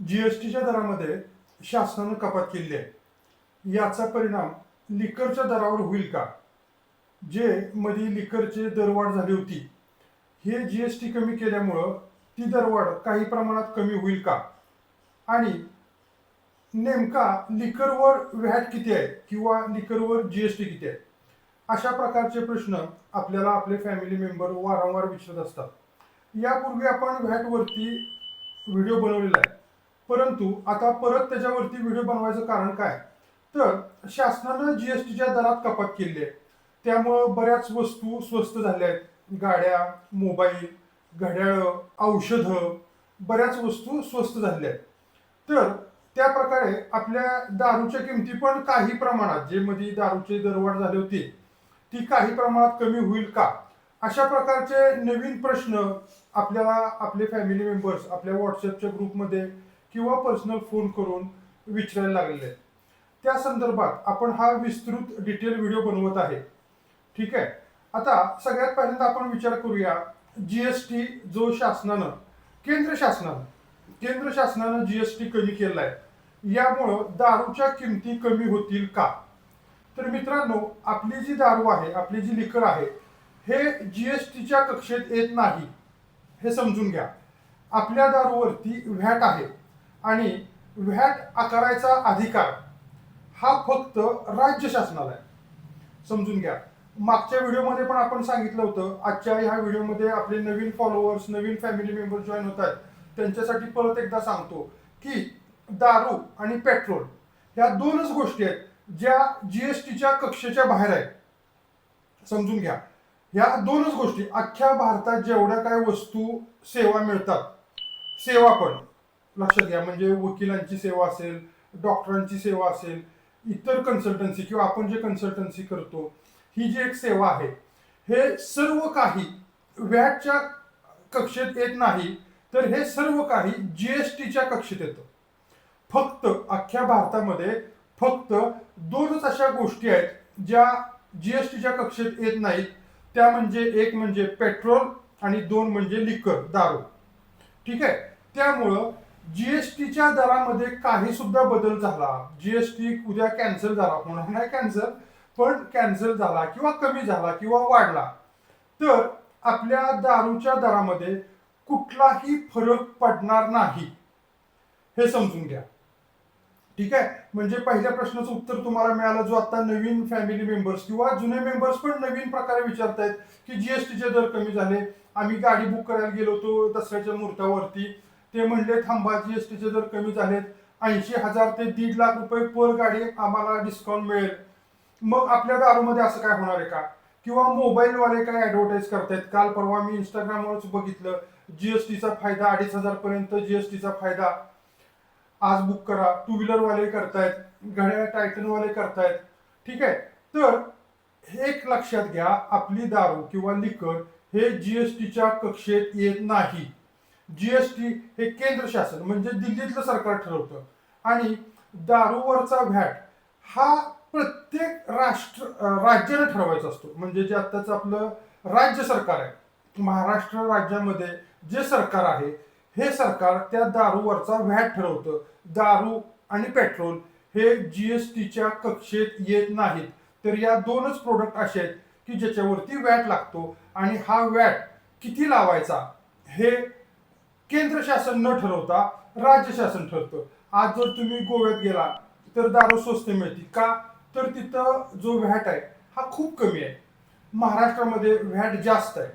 G S टीच्या दरामध्ये शासनानं कपात केली आहे. याचा परिणाम लिकरच्या दरावर होईल का? जे मध्ये लिकरचे दरवाढ झाली होती हे जी एस टी कमी केल्यामुळं ती दरवाढ काही प्रमाणात कमी होईल का? आणि नेमका लिकरवर व्हॅट किती आहे किंवा लिकरवर जी एस टी किती आहे? अशा प्रकारचे प्रश्न आपल्याला आपले फॅमिली मेंबर वारंवार विचारत असतात. यापूर्वी आपण व्हॅटवरती व्हिडिओ बनवलेला आहे. परंतु आता परत त्याच्यावरती व्हिडिओ बनवायचं कारण काय? तर शासनानं जीएसटीच्या दरात कपात केली आहे त्यामुळं बऱ्याच वस्तू स्वस्त झाल्या आहेत. गाड्या मोबाईल घड्याळं औषधं बऱ्याच वस्तू स्वस्त झाल्या आहेत. तर त्या प्रकारे आपल्या दारूच्या किमती पण काही प्रमाणात जे मध्ये दारूचे दरवाढ झाले होते ती काही प्रमाणात कमी होईल का? अशा प्रकारचे नवीन प्रश्न आपल्याला आपले फॅमिली मेंबर्स आपल्या व्हॉट्सअपच्या ग्रुपमध्ये किंवा पर्सनल फोन करून विचारायला लागलेले. आहेत त्या संदर्भात आपण हा विस्तृत डिटेल व्हिडिओ बनवत आहे. ठीक आहे? आता सगळ्यात पहिल्यांदा आपण विचार करूया जीएसटी जो शासनानं केंद्र शासनानं केंद्र शासनानं जीएसटी कमी केला आहे यामुळं दारूच्या किमती कमी होतील का? तर मित्रांनो आपली जी दारू आहे आपली जी लिकर आहे हे जीएसटीच्या कक्षेत येत नाही. हे समजून घ्या. आपल्या दारूवरती व्हॅट आहे. आणि व्हॅट आकारायचा अधिकार हा फक्त राज्य शासनाला आहे. समजून घ्या. मागच्या व्हिडिओमध्ये पण आपण सांगितलं होतं आजच्या ह्या व्हिडिओमध्ये आपले नवीन फॉलोअर्स नवीन फॅमिली मेंबर जॉईन होत आहेत. त्यांच्यासाठी परत एकदा सांगतो की दारू आणि पेट्रोल ह्या दोनच गोष्टी आहेत ज्या जीएसटीच्या कक्षेच्या बाहेर आहेत. समजून घ्या. ह्या दोनच गोष्टी अख्ख्या भारतात जेवढ्या काय वस्तू सेवा मिळतात सेवा पण. लक्षात घ्या म्हणजे वकिलांची सेवा असेल डॉक्टरांची सेवा असेल इतर कन्सल्टन्सी किंवा आपण जे कन्सल्टन्सी करतो ही जी एक सेवा आहे हे सर्व काही व्हॅटच्या कक्षेत येत नाही तर हे सर्व काही जीएसटीच्या कक्षेत येतं. फक्त अख्ख्या भारतामध्ये फक्त दोनच अशा गोष्टी आहेत ज्या जीएसटीच्या कक्षेत येत नाहीत. त्या म्हणजे एक म्हणजे पेट्रोल आणि दोन म्हणजे लिकर दारू. ठीक आहे? त्यामुळं जीएसटीच्या दरामध्ये काही सुद्धा बदल झाला. जीएसटी उद्या कॅन्सल झाला. होणार नाही कॅन्सल पण कॅन्सल झाला किंवा कमी झाला किंवा वाढला. तर आपल्या दारूच्या दरामध्ये कुठलाही फरक पडणार नाही. हे समजून घ्या. ठीक आहे? म्हणजे पहिल्या प्रश्नाचं उत्तर तुम्हाला मिळालं जो आता नवीन फॅमिली मेंबर्स किंवा जुने मेंबर्स पण नवीन प्रकारे विचारतायत की जीएसटीचे दर कमी झाले. आम्ही गाडी बुक करायला गेलो होतो दसऱ्याच्या मुहूर्तावरती. ते म्हणले थांबा जीएसटीचे दर कमी झालेत. ऐंशी हजार ते दीड लाख रुपये पर गाडी आम्हाला डिस्काउंट मिळेल. मग आपल्या दारूमध्ये असं काय होणार आहे का? किंवा मोबाईलवाले काय ॲडव्हर्टाईज करतायत? काल परवा मी इंस्टाग्रामवरच बघितलं जीएसटीचा फायदा अडीच हजार पर्यंत जीएसटीचा फायदा. आज बुक करा. टू व्हीलरवाले करतायत घड्याळ टायटनवाले करतायत. ठीक आहे? तर हे एक लक्षात घ्या आपली दारू किंवा लिकर हे जीएसटीच्या कक्षेत येत नाही. जीएसटी हे केंद्र शासन म्हणजे दिल्लीतलं सरकार ठरवतं. आणि दारूवरचा व्हॅट हा प्रत्येक राष्ट्र राज्याने ठरवायचा असतो. म्हणजे जे आत्ताचं आपलं राज्य सरकार आहे महाराष्ट्र राज्यामध्ये जे सरकार आहे हे सरकार त्या दारूवरचा व्हॅट ठरवतं. दारू आणि पेट्रोल हे जीएसटीच्या कक्षेत येत नाहीत. तर या दोनच प्रोडक्ट असे आहेत की ज्याच्यावरती व्हॅट लागतो आणि हा व्हॅट किती लावायचा हे केंद्र शासन न ठरवता राज्य शासन ठरतं. आज जर तुम्ही गोव्यात गेला तर दारू स्वस्त मिळते. का? तर तिथं जो व्हॅट आहे हा खूप कमी आहे. महाराष्ट्रामध्ये व्हॅट जास्त आहे.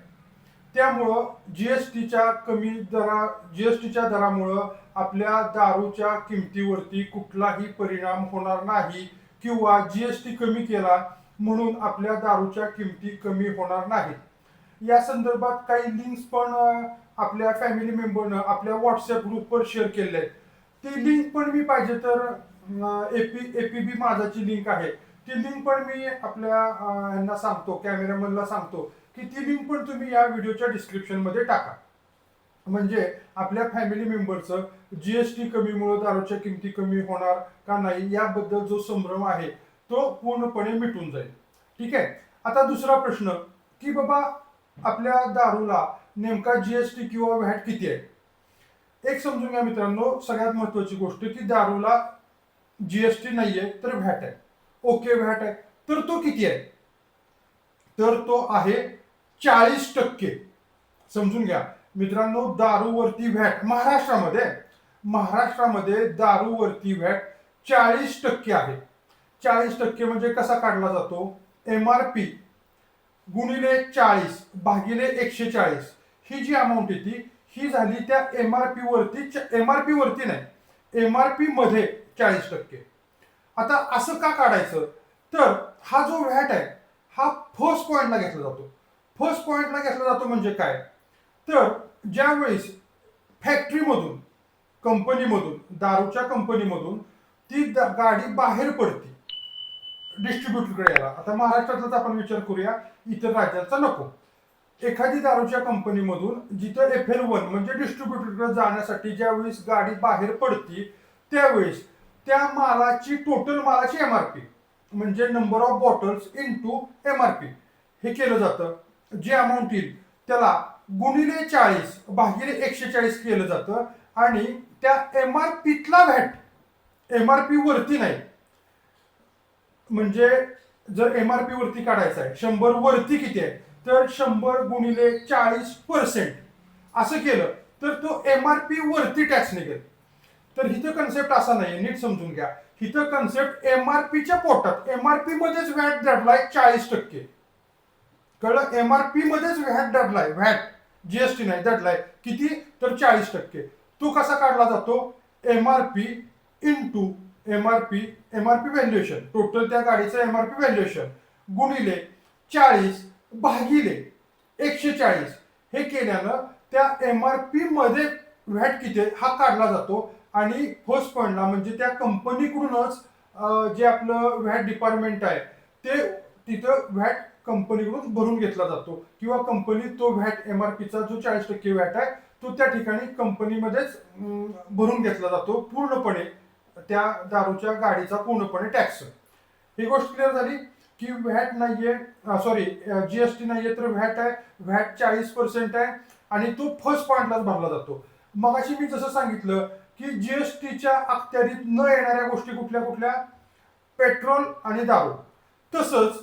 त्यामुळं जी एस टीच्या कमी दरा जी एस टीच्या दरामुळं आपल्या दारूच्या किमतीवरती कुठलाही परिणाम होणार नाही किंवा जी एस टी कमी केला म्हणून आपल्या दारूच्या किमती कमी होणार नाहीत. या संदर्भात काही लिंक्स पण आपल्या फॅमिली मेंबरनं आपल्या व्हॉट्सअप ग्रुपवर शेअर केले आहेत ती लिंक पण मी पाहिजे तर एपी एपीबी माझाची लिंक आहे. ती लिंक पण मी आपल्या यांना सांगतो कॅमेरामनला सांगतो की ती लिंक पण तुम्ही या व्हिडिओच्या डिस्क्रिप्शनमध्ये टाका. म्हणजे आपल्या फॅमिली मेंबरचं जीएसटी कमीमुळे दारूच्या किमती कमी होणार का नाही याबद्दल जो संभ्रम आहे तो पूर्णपणे मिटून जाईल. ठीक आहे? आता दुसरा प्रश्न की बाबा आपल्या दारूला नेमका जीएसटी किंवा व्हॅट किती आहे? एक समजून घ्या मित्रांनो सगळ्यात महत्वाची गोष्ट की दारूला जीएसटी नाहीये तर व्हॅट आहे? ओके व्हॅट आहे? तर तो किती आहे? तर तो आहे चाळीस टक्के. समजून घ्या. मित्रांनो दारूवरती व्हॅट? महाराष्ट्रामध्ये? महाराष्ट्रामध्ये दारूवरती व्हॅट चाळीस टक्के आहे. चाळीस टक्के म्हणजे कसा काढला जातो? एम आर पी गुणिले चाळीस भागिले एकशे चाळीस. ही जी अमाऊंट येते ही झाली त्या एम आर पी वरती एम आर पी वरती नाही एम आर पी मध्ये चाळीस टक्के. आता असं का काढायचं? तर हा जो व्हॅट आहे हा फर्स्ट पॉइंटला घेतला जातो. फर्स्ट पॉइंटला घेतला जातो म्हणजे काय? तर ज्यावेळेस फॅक्टरीमधून कंपनीमधून दारूच्या कंपनीमधून ती गाडी बाहेर पडते डिस्ट्रीब्युटरकडे यायला. आता महाराष्ट्रातलाच आपण विचार करूया इतर राज्याचा नको. एखादी दारूच्या कंपनीमधून जिथं एफ एल वन म्हणजे डिस्ट्रीब्युटरकडे जाण्यासाठी ज्यावेळेस गाडी बाहेर पडती त्यावेळेस त्या मालाची टोटल मालाची एम आर पी म्हणजे number of bottles into M R P हे केलं जातं. जे अमाऊंट येईल त्याला गुणिले चाळीस भागिले एकशे चाळीस केलं जातं आणि त्या एम आर पीतला व्हॅट एम आर पी वरती नाही. म्हणजे जर एम आर पी वरती काढायचं आहे शंभर वरती किती आहे? तर शंभर गुणिले चाळीस पर्सेंट असं केलं तर तो एम आर पी वरती टॅक्स निघेल. तर हिथं कन्सेप्ट असा नाही नीट समजून घ्या. हिथं कन्सेप्ट एम आर पीच्या पोटात एम आर पी मध्येच व्हॅट दडलाय चाळीस टक्के. कळलं? एम आर पी मध्येच व्हॅट दडलाय व्हॅट जीएसटी नाही दडलाय किती? तर चाळीस टक्के. तो कसा काढला जातो? M R P into M R P M R P valuation total त्या गाडीचं एम आर पी व्हॅल्युएशन गुणिले चाळीस भागिले. एकशे चाळीस हे केल्यानं त्या एम आर पी मध्ये व्हॅट किती हा काढला जातो आणि फर्स्ट फंडला म्हणजे त्या कंपनीकडूनच जे आपलं व्हॅट डिपार्टमेंट आहे ते तिथं व्हॅट कंपनीकडून भरून घेतला जातो. किंवा कंपनी तो व्हॅट एम आर पीचा जो चाळीस टक्के व्हॅट आहे तो त्या ठिकाणी कंपनीमध्येच भरून घेतला जातो पूर्णपणे त्या दारूच्या गाडीचा पूर्णपणे टॅक्स. ही गोष्ट क्लिअर झाली? की व्हॅट नाहीये सॉरी जीएसटी नाहीये तर व्हॅट आहे? व्हॅट चाळीस पर्सेंट आहे आणि तो फर्स्ट पॉइंटलाच भरला जातो. मगाशी मी जसं सांगितलं की जीएसटीच्या अखत्यारीत न येणाऱ्या गोष्टी कुठल्या कुठल्या? पेट्रोल आणि दारू. तसंच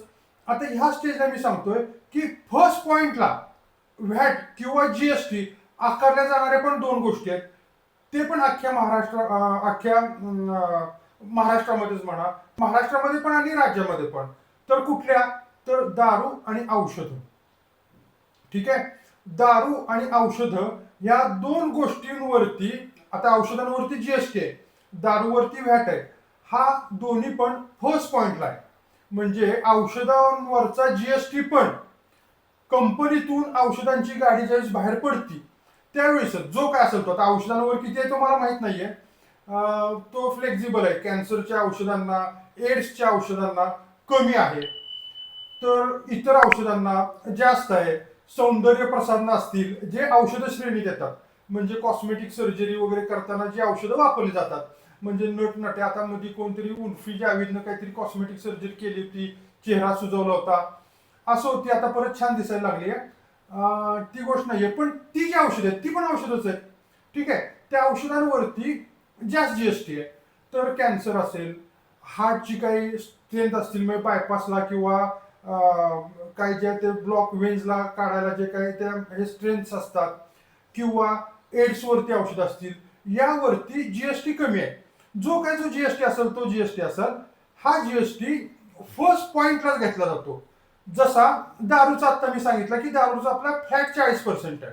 आता ह्या स्टेजला मी सांगतोय की फर्स्ट पॉइंटला व्हॅट किंवा जीएसटी आकारल्या जाणाऱ्या पण दोन गोष्टी आहेत. ते पण अख्ख्या महाराष्ट्र अख्ख्या महाराष्ट्रामध्येच म्हणा. महाराष्ट्रामध्ये पण आणि राज्यामध्ये पण. तर कुठल्या? तर दारू आणि औषध. ठीक आहे? दारू आणि औषध या दोन गोष्टींवरती आता औषधांवरती जीएसटी आहे दारूवरती व्हॅट आहे हा दोन्ही पण फर्स्ट पॉइंटला आहे. म्हणजे औषधांवरचा जीएसटी पण कंपनीतून औषधांची गाडी ज्यावेळेस बाहेर पडती त्यावेळेस जो काय असेल तो आता औषधांवर किती आहे तो मला माहीत नाहीये. तो फ्लेक्झिबल आहे कॅन्सरच्या औषधांना एड्सच्या औषधांना कमी आहे. तर इतर औषधांना जास्त आहे. सौंदर्य प्रसाधनं असतील जे औषध श्रेणीत येतात म्हणजे कॉस्मेटिक सर्जरी वगैरे करताना जी औषधं वापरली जातात. म्हणजे नटनटे आता मध्ये कोणतरी उल्फी जावेदनं काहीतरी कॉस्मेटिक सर्जरी केली होती चेहरा सुजवला होता. असं होती आता परत छान दिसायला लागली आहे. ती गोष्ट नाही आहे पण ती जी औषधं आहेत ती पण औषधच आहेत. ठीक आहे? त्या औषधांवरती जास्त जी एस टी आहे. तर कॅन्सर असेल हार्टची काही स्ट्रेंथ असतील म्हणजे बायपासला किंवा काही जे ते ब्लॉक वेन्सला काढायला जे काही त्या हे स्ट्रेंथ्स असतात किंवा एड्सवरती औषध असतील यावरती जीएसटी कमी आहे. जो काही जो जीएसटी असेल तो जीएसटी असेल हा जीएसटी फर्स्ट पॉइंटलाच घेतला जातो. जसा दारूचा आत्ता मी सांगितलं की दारूचा आपला फ्लॅट चाळीस पर्सेंट आहे.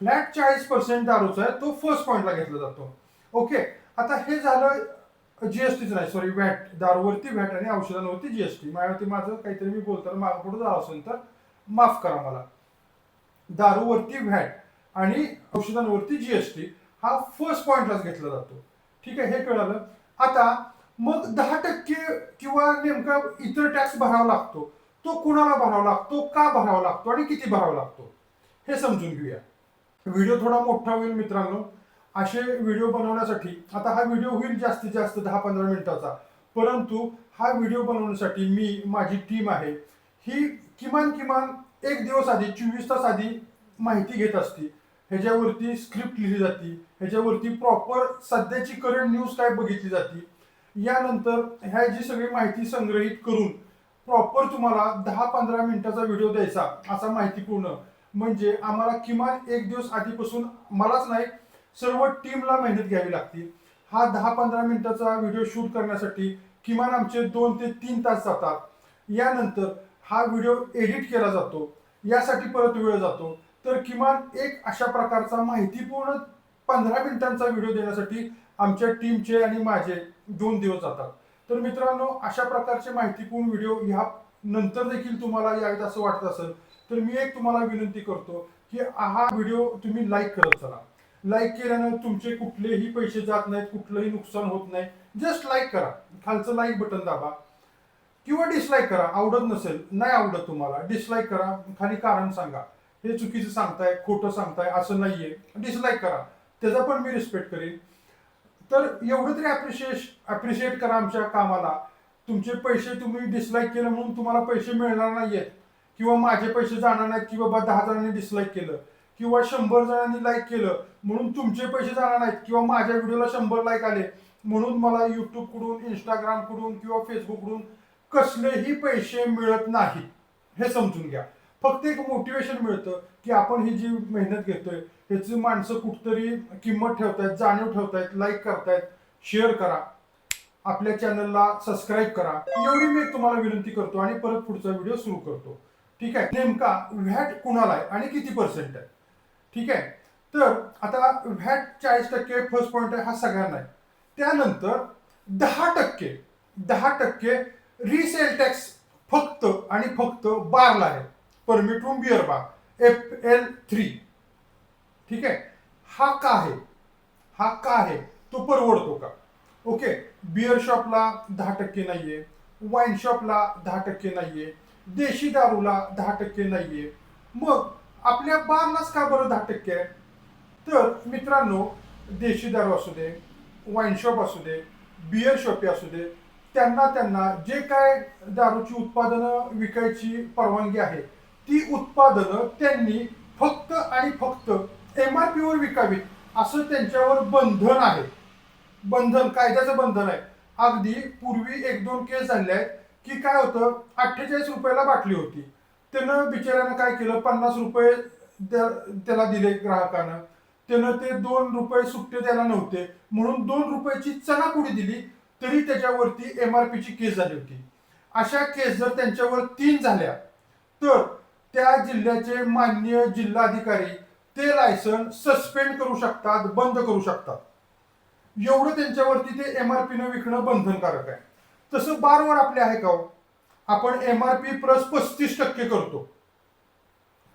फ्लॅट चाळीस पर्सेंट दारूचा आहे तो फर्स्ट पॉइंटला घेतला जातो. ओके आता हे झालं जीएसटीचं नाही सॉरी व्हॅट दारूवरती व्हॅट आणि औषधांवरती जीएसटी माझ्यावरती माझं काहीतरी मी बोलताना मागं पुढे झालं असेल तर माफ करा मला. दारूवरती व्हॅट आणि औषधांवरती जीएसटी हा फर्स्ट पॉइंटलाच घेतला जातो. ठीक आहे हे कळालं. आता मग दहा टक्के किंवा नेमका इतर टॅक्स भरावा लागतो. तो कुणाला भरावा लागतो? का भरावा लागतो? आणि किती भरावा लागतो? हे समजून घेऊया. व्हिडिओ थोडा मोठा होईल मित्रांनो. असे व्हिडिओ बनवण्यासाठी आता हा व्हिडिओ होईल जास्तीत जास्त दहा पंधरा मिनिटाचा परंतु हा व्हिडिओ बनवण्यासाठी मी माझी टीम आहे. ही किमान किमान एक दिवस आधी चोवीस तास आधी माहिती घेत असते. ह्याच्यावरती स्क्रिप्ट लिहिली जाते. ह्याच्यावरती प्रॉपर सध्याची करंट न्यूज काय बघितली जाते. यानंतर ह्या जी सगळी माहिती संग्रहित करून प्रॉपर तुम्हाला दहा पंधरा मिनिटाचा व्हिडिओ द्यायचा असा माहितीपूर्ण. म्हणजे आम्हाला किमान एक दिवस आधीपासून मलाच नाही सर्व टीमला मेहनत घ्यावी लागते. हा दहा पंधरा मिनिटाचा व्हिडिओ शूट करण्यासाठी किमान आमचे दोन ते तीन तास जातात. यानंतर हा व्हिडिओ एडिट केला जातो. यासाठी परत वेळ जातो. तर किमान एक अशा प्रकारचा माहितीपूर्ण पंधरा मिनिटांचा व्हिडिओ देण्यासाठी आमच्या टीमचे आणि माझे दोन दिवस जातात. तर मित्रांनो अशा प्रकारचे माहितीपूर्ण व्हिडिओ ह्या नंतर देखील तुम्हाला यावेत असं वाटत असेल तर मी एक तुम्हाला विनंती करतो की हा व्हिडिओ तुम्ही लाईक करत चला. लाईक केल्यानं तुमचे कुठलेही पैसे जात नाहीत कुठलंही नुकसान होत नाही. जस्ट लाईक करा. खालचं लाईक बटन दाबा. किंवा डिसलाईक करा. आवडत नसेल नाही आवडत तुम्हाला डिसलाईक करा. खाली कारण सांगा. हे चुकीचं सांगताय खोटं सांगताय असं नाहीये. डिसलाईक करा. त्याचा पण मी रिस्पेक्ट करेन. तर एवढं तरी ॲप्रिशिएश ॲप्रिशिएट करा आमच्या कामाला. तुमचे पैसे तुम्ही डिसलाईक केलं म्हणून तुम्हाला पैसे मिळणार नाहीयेत. किंवा माझे पैसे जाणार नाहीत की बाबा दहा जणांनी डिसलाईक केलं. किंवा शंभर जणांनी लाईक केलं म्हणून तुमचे पैसे जाणार नाहीत किंवा माझ्या व्हिडिओला शंभर लाईक आले म्हणून मला कडून इंस्टाग्रामकडून किंवा फेसबुककडून कसलेही पैसे मिळत नाही. हे समजून घ्या. फक्त एक मोटिवेशन मिळतं की आपण ही जी मेहनत घेतोय ह्याची माणसं कुठतरी किंमत ठेवतायत जाणीव ठेवतायत लाईक करतायत शेअर करा. आपल्या चॅनलला सबस्क्राईब करा. एवढी मी तुम्हाला विनंती करतो आणि परत पुढचा व्हिडिओ सुरू करतो. ठीक आहे? नेमका व्हॅट कुणाला आहे आणि किती पर्सेंट आहे? ठीक आहे? तर आता व्हॅट चाळीस टक्के फर्स्ट पॉईंट आहे हा सगळ्यांना आहे. त्यानंतर दहा टक्के दहा टक्के रिसेल टॅक्स फक्त आणि फक्त बारला आहे. Permit room beer bar F L three ठीक आहे? हा का आहे? हा का आहे? तो परवडतो का? ओके? बिअर शॉपला दहा टक्के नाहीये. वाईन शॉपला दहा टक्के नाहीये. देशी दारूला दहा टक्के नाहीये. मग आपल्या बारलाच का बरं दहा टक्के? आहे तर मित्रांनो देशी दारू असू दे वाईन शॉप असू दे बिअर शॉपी असू दे त्यांना त्यांना जे काय दारूची उत्पादनं विकायची परवानगी आहे ती उत्पादनं त्यांनी फक्त आणि फक्त एम आर पीवर विकावीत असं त्यांच्यावर बंधन आहे. बंधन कायद्याचं बंधन आहे. अगदी पूर्वी एक दोन केस झाले आहेत की काय होतं अठ्ठेचाळीस रुपयाला बाटली होती. त्यानं बिचाऱ्यानं काय केलं? पन्नास रुपये त्याला दिले ग्राहकानं. त्यानं ते दोन रुपये सुट्टे द्यायला नव्हते. म्हणून दोन रुपयाची चणापुडी दिली तरी त्याच्यावरती एम आर पीची केस झाली होती. अशा केस जर त्यांच्यावर तीन झाल्या तर त्या जिल्ह्याचे मान्य जिल्हाधिकारी ते लायसन सस्पेंड करू शकतात बंद करू शकतात. एवढं त्यांच्यावरती ते एम आर पीनं विकणं बंधनकारक आहे. तसं बारवर आपले आहे का हो? आपण एम आर पी प्लस पस्तीस टक्के करतो.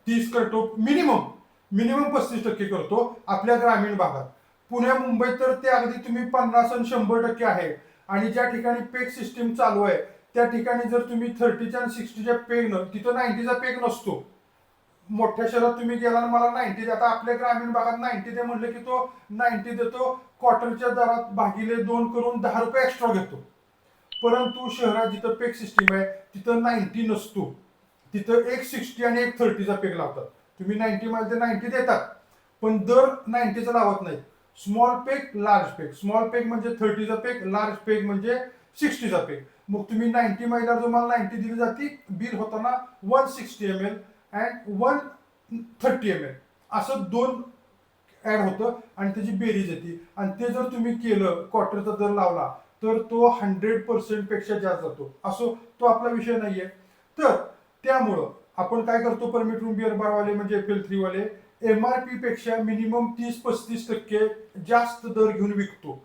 तीस करतो मिनिमम मिनिमम पस्तीस टक्के करतो आपल्या ग्रामीण भागात. पुण्या मुंबईत तर ते अगदी तुम्ही पन्नास आणि शंभर टक्के आहे. आणि ज्या ठिकाणी पेक सिस्टीम चालू आहे त्या ठिकाणी जर तुम्ही थर्टीच्या आणि सिक्स्टीच्या पेग न तिथं नाईन्टीचा पेग नसतो. मोठ्या शहरात तुम्ही गेला मला नाईन्टी दे. आता आपल्या ग्रामीण भागात नाईन्टी दे म्हणलं की तो नाईन्टी देतो. क्वार्टरच्या दरात भागिले दोन करून दहा रुपये एक्स्ट्रा घेतो. परंतु शहरात जिथं पेक सिस्टीम आहे तिथं नाईन्टी नसतो. तिथं एक सिक्स्टी आणि एक थर्टीचा पेक लावतात. तुम्ही नाईन्टी मध्ये नाईन्टी देतात. पण दर नाईन्टीचा लावत नाही small peg large peg small peg म्हणजे थर्टीचा पेक लार्ज पेक म्हणजे सिक्स्टीचा पेक मग तुम्ही नाईन्टी महिला तुम्हाला नाईन्टी दिली जाते बिल होताना one sixty M L and one thirty M L असं दोन ॲड होतं आणि त्याची बेरीज येते. आणि ते जर तुम्ही केलं क्वार्टरचा दर लावला तर तो हंड्रेड पर्सेंटपेक्षा जास्त जातो. असो तो आपला विषय नाहीये. तर त्यामुळं आपण काय करतो परमिट रूम बिअर बारवाले म्हणजे एफ एल थ्री वाले एम आर पी पेक्षा मिनिमम तीस पस्तीस टक्के जास्त दर घेऊन विकतो.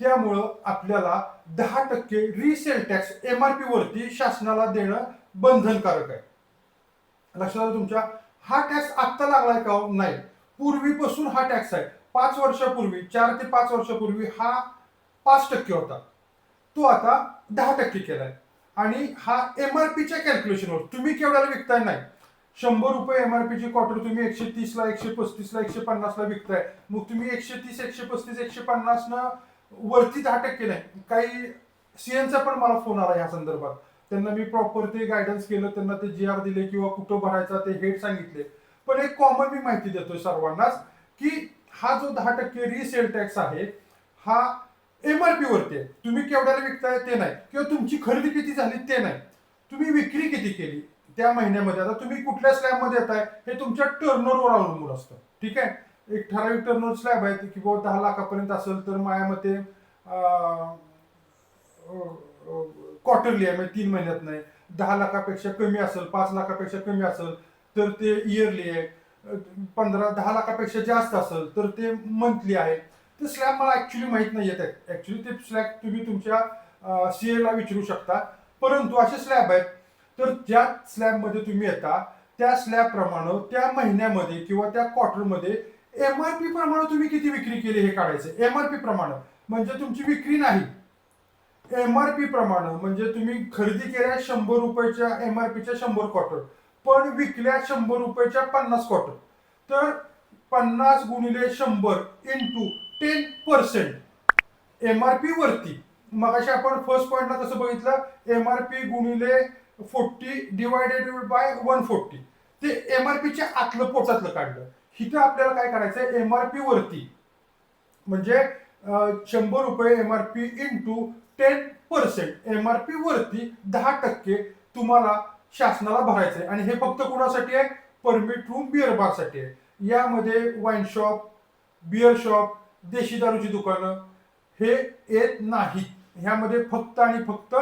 त्यामुळं आपल्याला दहा टक्के resale tax M R P वरती शासनाला देणं बंधनकारक आहे. लक्षात आलं तुमच्या? हा टॅक्स आत्ता लागलाय का हो? नाही. पूर्वीपासून हा टॅक्स आहे. पाच वर्षापूर्वी चार ते पाच वर्षापूर्वी हा पाच टक्के होता. तो आता दहा टक्के केलाय. आणि हा एम आर पीच्या कॅल्क्युलेशनवर तुम्ही केवढ्याला विकताय नाही. शंभर रुपये एम आर पीची क्वार्टर तुम्ही एकशे तीसला एकशे पस्तीसला एकशे पन्नासला विकताय. मग तुम्ही एकशे तीस एकशे पस्तीस एकशे पन्नासनं वरती दहा टक्के नाही. काही सीएनचा पण मला फोन आला या संदर्भात. त्यांना मी प्रॉपर ते गायडन्स केलं त्यांना ते जी आर दिले किंवा कुठं भरायचा ते हेड सांगितले. पण एक कॉमन मी माहिती देतोय सर्वांनाच की हा जो दहा टक्के रिसेल टॅक्स आहे हा एम आर वरती आहे. तुम्ही केवढ्याला विकताय ते नाही. किंवा तुमची खरेदी किती झाली ते नाही. तुम्ही विक्री किती केली त्या महिन्यामध्ये. आता तुम्ही कुठल्या स्लॅबमध्ये येताय हे तुमच्या टर्नओव्हरवर अवलंबून असतं. ठीक आहे? एक ठराविक टर्नओव्हर स्लॅब आहे की बाबा दहा लाखापर्यंत असेल तर माझ्या मते क्वार्टरली आहे म्हणजे तीन महिन्यात नाही. दहा लाखापेक्षा कमी असेल पाच लाखापेक्षा कमी असेल तर ते इयरली आहे. पंधरा दहा लाखापेक्षा जास्त असेल तर ते मंथली आहे. ते स्लॅब मला ऍक्च्युली माहीत नाही येत ऍक्च्युली ते स्लॅब तुम्ही तुमच्या सी एला विचारू शकता. परंतु असे स्लॅब आहेत. तर ज्या स्लॅबमध्ये तुम्ही येता त्या स्लॅबप्रमाणे त्या महिन्यामध्ये किंवा त्या क्वार्टरमध्ये एम आर पी प्रमाणे तुम्ही किती विक्री केली हे काढायचं. एम आर पी प्रमाणे. म्हणजे तुमची विक्री नाही. एम आर पी प्रमाणे. म्हणजे तुम्ही खरेदी केल्या शंभर रुपयाच्या एम आर पीच्या शंभर क्वार्टर पण विकल्या शंभर रुपयाच्या पन्नास क्वार्टर तर पन्नास गुणिले शंभर into ten percent M R P वरती. मगाशी आपण फर्स्ट पॉइंटला तसं बघितलं एम आर पी गुणिले forty divided by one forty ते एम आर पीच्या आतलं पोटातलं काढलं. इथं आपल्याला काय करायचं एम आर पी वरती. म्हणजे शंभर रुपये M R P into ten percent M R P वरती दहा टक्के तुम्हाला शासनाला भरायचं आहे आणि हे फक्त कोणासाठी आहे? परमिट रूम बिअर बारसाठी आहे. यामध्ये वाईन शॉप बिअर शॉप देशी दारूची दुकानं हे येत नाहीत. ह्यामध्ये फक्त आणि फक्त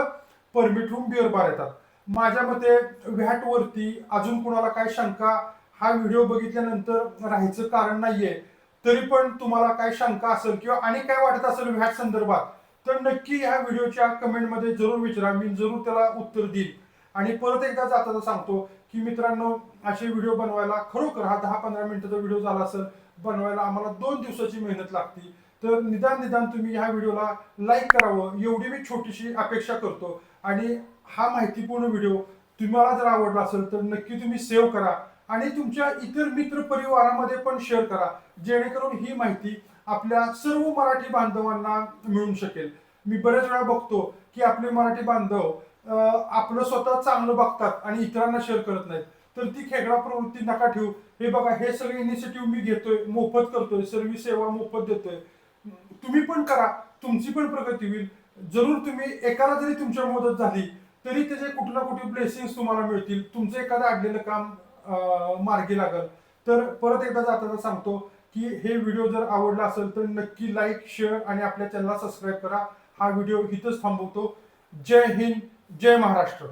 परमिट रूम बिअर बार येतात. माझ्या मते व्हॅटवरती अजून कुणाला काय शंका हा व्हिडिओ बघितल्यानंतर राहायचं कारण नाहीये. तरी पण तुम्हाला काय शंका असेल किंवा आणि काय वाटत असेल व्हॅट संदर्भात तर नक्की ह्या व्हिडिओच्या कमेंटमध्ये जरूर विचारा. मी जरूर त्याला उत्तर देईन. आणि परत एकदा जाताना सांगतो की मित्रांनो असे व्हिडिओ बनवायला खरोखर हा दहा पंधरा मिनिटाचा व्हिडिओ झाला असेल बनवायला आम्हाला दोन दिवसाची मेहनत लागते. तर निदान निदान तुम्ही ह्या व्हिडिओला लाईक करावं एवढी मी छोटीशी अपेक्षा करतो. आणि हा माहितीपूर्ण व्हिडिओ तुम्हाला जर आवडला असेल तर नक्की तुम्ही सेव्ह करा. आणि तुमच्या इतर मित्र परिवारामध्ये पण शेअर करा. जेणेकरून ही माहिती आपल्या सर्व मराठी बांधवांना मिळू शकेल. मी बरेच वेळा बघतो की आपले मराठी बांधव आपलं स्वतः चांगलं बघतात आणि इतरांना शेअर करत नाहीत. तर ती खेकडा प्रवृत्ती नका ठेवू. हे बघा हे सगळे इनिशिएटिव्ह मी घेतोय मोफत करतोय सर्व सेवा मोफत देतोय. तुम्ही पण करा तुमची पण प्रगती होईल. जरूर तुम्ही एकाला जरी तुमच्या मदत झाली तरी त्याचे कुठे ना कुठे ब्लेसिंग तुम्हाला मिळतील. तुमचं एखादं अडलेलं काम मार्गी लागल. तर परत एकदा जाताना सांगतो की हे व्हिडिओ जर आवडला असेल तर नक्की लाईक शेअर आणि आपल्या चॅनलला सबस्क्राईब करा. हा व्हिडिओ इथंच थांबवतो. जय हिंद जय महाराष्ट्र.